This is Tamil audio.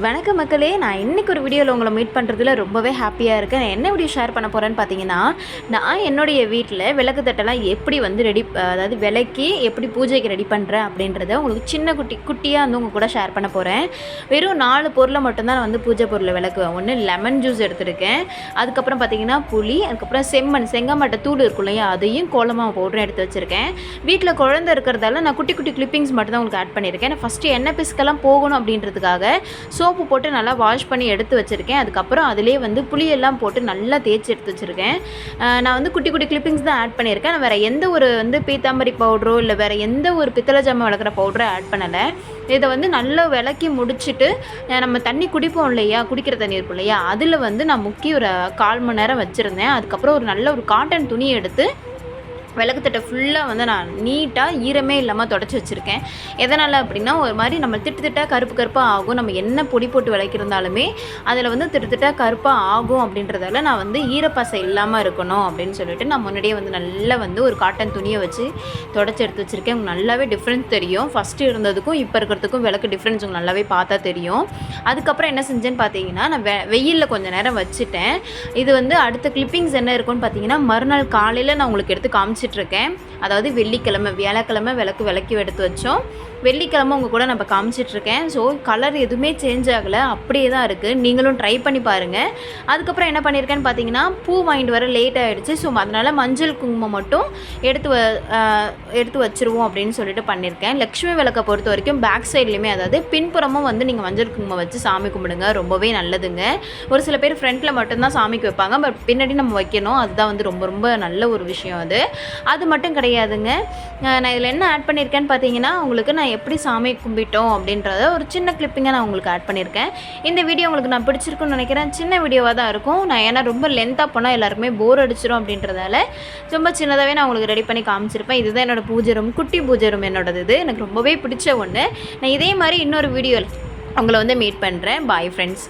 வணக்க மக்களே. நான் இன்றைக்கி ஒரு வீடியோவில் உங்களை மீட் பண்ணுறதுல ரொம்பவே ஹாப்பியாக இருக்கேன். நான் என்ன வீடியோ ஷேர் பண்ண போகிறேன்னு பார்த்தீங்கன்னா நான் என்னுடைய வீட்டில் விளக்கு தட்டெல்லாம் எப்படி வந்து ரெடி அதாவது விளக்கி எப்படி பூஜைக்கு ரெடி பண்ணுறேன் அப்படின்றத உங்களுக்கு சின்ன குட்டி குட்டியாக வந்து உங்கள் கூட ஷேர் பண்ண போகிறேன் வெறும் நாலு பொருளை மட்டும்தான் நான் வந்து பூஜை பொருளை விளக்குவேன். ஒன்று லெமன் ஜூஸ் எடுத்திருக்கேன். அதுக்கப்புறம் பார்த்தீங்கன்னா புளி அதுக்கப்புறம் செம்மண் செங்கமட்டை தூள் இருக்கும் இல்லையா அதையும் கோலமாக பவுடரும் எடுத்து வச்சுருக்கேன். வீட்டில் குழந்தை இருக்கிறதால நான் குட்டி குட்டி கிளிப்பிங்ஸ் மட்டும் தான் உங்களுக்கு ஆட் பண்ணியிருக்கேன். நான் ஃபஸ்ட்டு எண்ணெய் பிஸ்கெல்லாம் போகணும் அப்படின்றதுக்காக சோப்பு போட்டு நல்லா வாஷ் பண்ணி எடுத்து வச்சுருக்கேன். அதுக்கப்புறம் அதிலே வந்து புளியெல்லாம் போட்டு நல்லா தேய்ச்சி எடுத்து வச்சுருக்கேன். நான் வந்து குட்டி குட்டி கிளிப்பிங்ஸ் தான் ஆட் பண்ணியிருக்கேன். நான் வேறு எந்த ஒரு வந்து பீத்தாம்பரி பவுடரோ இல்லை வேறு எந்த ஒரு பித்தளை ஜாமான் வளர்க்குற பவுடரோ ஆட் பண்ணலை. இதை வந்து நல்லா விளக்கி முடிச்சுட்டு நம்ம தண்ணி குடிப்போம் இல்லையா? குடிக்கிற தண்ணி இருக்கும் இல்லையா? அதில் வந்து நான் முக்கிய ஒரு கால் மணி நேரம் வச்சுருந்தேன். அதுக்கப்புறம் ஒரு நல்ல ஒரு காட்டன் துணி எடுத்து விளக்குத்தட்டை ஃபுல்லாக வந்து நான் நீட்டாக ஈரமே இல்லாமல் தொடச்சி வச்சுருக்கேன். எதனால் அப்படின்னா ஒரு மாதிரி நம்ம திட்டு திட்டாக கருப்பு கருப்பாக ஆகும். நம்ம என்ன பொடி போட்டு விளக்கிருந்தாலுமே அதில் வந்து திட்டு திட்டாக கருப்பாக ஆகும் அப்படின்றதால நான் வந்து ஈரப்பசை இல்லாமல் இருக்கணும் அப்படின்னு சொல்லிட்டு நான் முன்னாடியே வந்து நல்லா வந்து ஒரு காட்டன் துணியை வச்சு தொடச்சி எடுத்து வச்சுருக்கேன். உங்களுக்கு நல்லாவே டிஃப்ரென்ஸ் தெரியும். ஃபஸ்ட்டு இருந்ததுக்கும் இப்போ இருக்கிறதுக்கும் விளக்கு டிஃப்ரென்ஸ் உங்களுக்கு நல்லாவே பார்த்தா தெரியும். அதுக்கப்புறம் என்ன செஞ்சேன்னு பார்த்தீங்கன்னா நான் வெ வெயிலில் கொஞ்சம் நேரம் வச்சுட்டேன். இது வந்து அடுத்த கிளிப்பிங்ஸ் என்ன இருக்குன்னு பார்த்தீங்கன்னா மறுநாள் காலையில் நான் உங்களுக்கு எடுத்து காமிச்சிட்ருக்கேன் அதாவது வெள்ளிக்கிழமை வியாழக்கிழமை விளக்கு விளக்கி எடுத்து வச்சோம். வெள்ளிக்கிழமை உங்கள் கூட நம்ம காமிச்சிட்ருக்கேன். ஸோ கலர் எதுவுமே சேஞ்ச் ஆகலை. அப்படியே தான் இருக்குது நீங்களும் ட்ரை பண்ணி பாருங்கள் அதுக்கப்புறம் என்ன பண்ணியிருக்கேன்னு பார்த்தீங்கன்னா பூ வாங்கிட்டு வர லேட் ஆகிடுச்சு ஸோ அதனால் மஞ்சள் குங்குமம் மட்டும் எடுத்து வ எடுத்து வச்சிருவோம் அப்படின்னு சொல்லிட்டு பண்ணியிருக்கேன் லக்ஷ்மி விளக்கை பொறுத்த வரைக்கும் பேக் சைட்லேயுமே அதாவது பின்புறமும் வந்து நீங்கள் மஞ்சள் குங்குமம் வச்சு சாமி கும்பிடுங்க. ரொம்பவே நல்லதுங்க. ஒரு சில பேர் ஃப்ரண்ட்டில் மட்டும்தான் சாமிக்கு வைப்பாங்க. பட் பின்னாடி நம்ம வைக்கணும். அதுதான் வந்து ரொம்ப ரொம்ப நல்ல ஒரு விஷயம் அது. அது மட்டும் கிடையாதுங்க. நான் இதில் என்ன ஆட் பண்ணியிருக்கேன்னு பார்த்தீங்கன்னா உங்களுக்கு நான் எப்படி சாமி கும்பிட்டோம் அப்படின்றத ஒரு சின்ன கிளிப்பிங்கை நான் உங்களுக்கு ஆட் பண்ணியிருக்கேன் இந்த வீடியோ உங்களுக்கு நான் பிடிச்சிருக்குன்னு நினைக்கிறேன். சின்ன வீடியோவாக தான் இருக்கும். நான் ஏன்னா ரொம்ப லென்த்தாக போனால் எல்லாருக்குமே போர் அடிச்சிடும் அப்படின்றதால ரொம்ப சின்னதாகவே நான் உங்களுக்கு ரெடி பண்ணி காமிச்சிருப்பேன். இதுதான் என்னோட பூஜை ரூம் குட்டி பூஜை ரூம் என்னோடது இது. எனக்கு ரொம்பவே பிடிச்ச ஒன்று நான் இதே மாதிரி இன்னொரு வீடியோவில் உங்களை வந்து மீட் பண்ணுறேன் பாய் ஃப்ரெண்ட்ஸ்